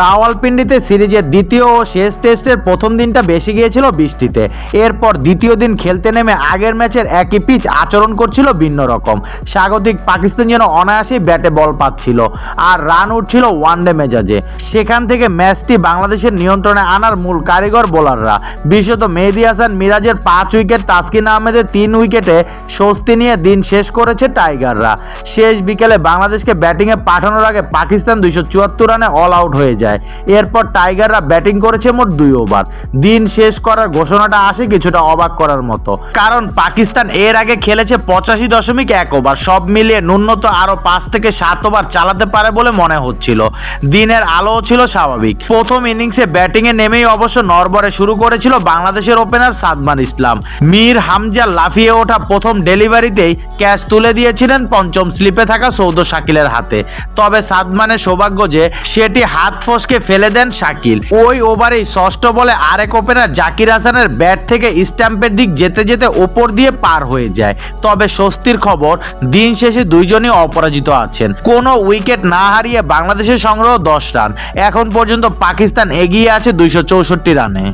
রাওয়ালপিন্ডিতে সিরিজের দ্বিতীয় ও শেষ টেস্টের প্রথম দিনটা বেশি গিয়েছিল বৃষ্টিতে। এরপর দ্বিতীয় দিন খেলতে নেমে আগের ম্যাচের একই পিচ আচরণ করছিল ভিন্ন রকম। স্বাগতিক পাকিস্তান যেন অনায়াসেই ব্যাটে বল পাচ্ছিল আর রান উঠছিল ওয়ানডে মেজাজে। সেখান থেকে ম্যাচটি বাংলাদেশের নিয়ন্ত্রণে আনার মূল কারিগর বোলাররা। বিশেষত মেহেদি হাসান মিরাজের পাঁচ উইকেট, তাসকিন আহমেদের তিন উইকেটে স্বস্তি নিয়ে দিন শেষ করেছে টাইগাররা। শেষ বিকেলে বাংলাদেশকে ব্যাটিংয়ে পাঠানোর আগে পাকিস্তান দুইশো চুয়াত্তর রানে অল আউট হয়ে যায়। এরপর টাইগাররা ব্যাটিং করেছে মোট দুই ওভার। দিন শেষ করার ঘোষণাটা আসে কিছুটা অবাক করার মতো। কারণ পাকিস্তান এর আগে খেলেছে পঁচাশি দশমিক এক ওভার। সব মিলিয়ে ন্যূনত আরও পাঁচ থেকে সাত ওভার চালাতে পারে বলে মনে হচ্ছিল। দিনের আলোও ছিল স্বাভাবিক। প্রথম ইনিংসে ব্যাটিংয়ে নেমেই অবশ্য নরবরে শুরু করেছিল বাংলাদেশের ওপেনার সাদমান ইসলাম। মীর হামজা লাফিয়ে ওঠা প্রথম ডেলিভারিতেই ক্যাচ তুলে দিয়েছিলেন পঞ্চম স্লিপে থাকা সৌদ শাকিলের হাতে। তবে সাদমানের সৌভাগ্য যে সেটি হাত ফসকে ফেলে দেন শাকিল। ওই ওভারেই ষষ্ঠ বলে আরেক ওপেনার জাকির হাসানের ব্যাট থেকে স্ট্যাম্পের দিক যেতে যেতে ওপর দিয়ে পার হয়ে যায়। তবে স্বস্তির খবর, দিন শেষে দুইজনই অপরাজিত আছেন। কোন উইকেট না হারিয়ে বাংলাদেশের সংগ্রহ দশ রান। এখন পর্যন্ত পাকিস্তান এগিয়ে আছে দুইশো চৌষট্টি রানে।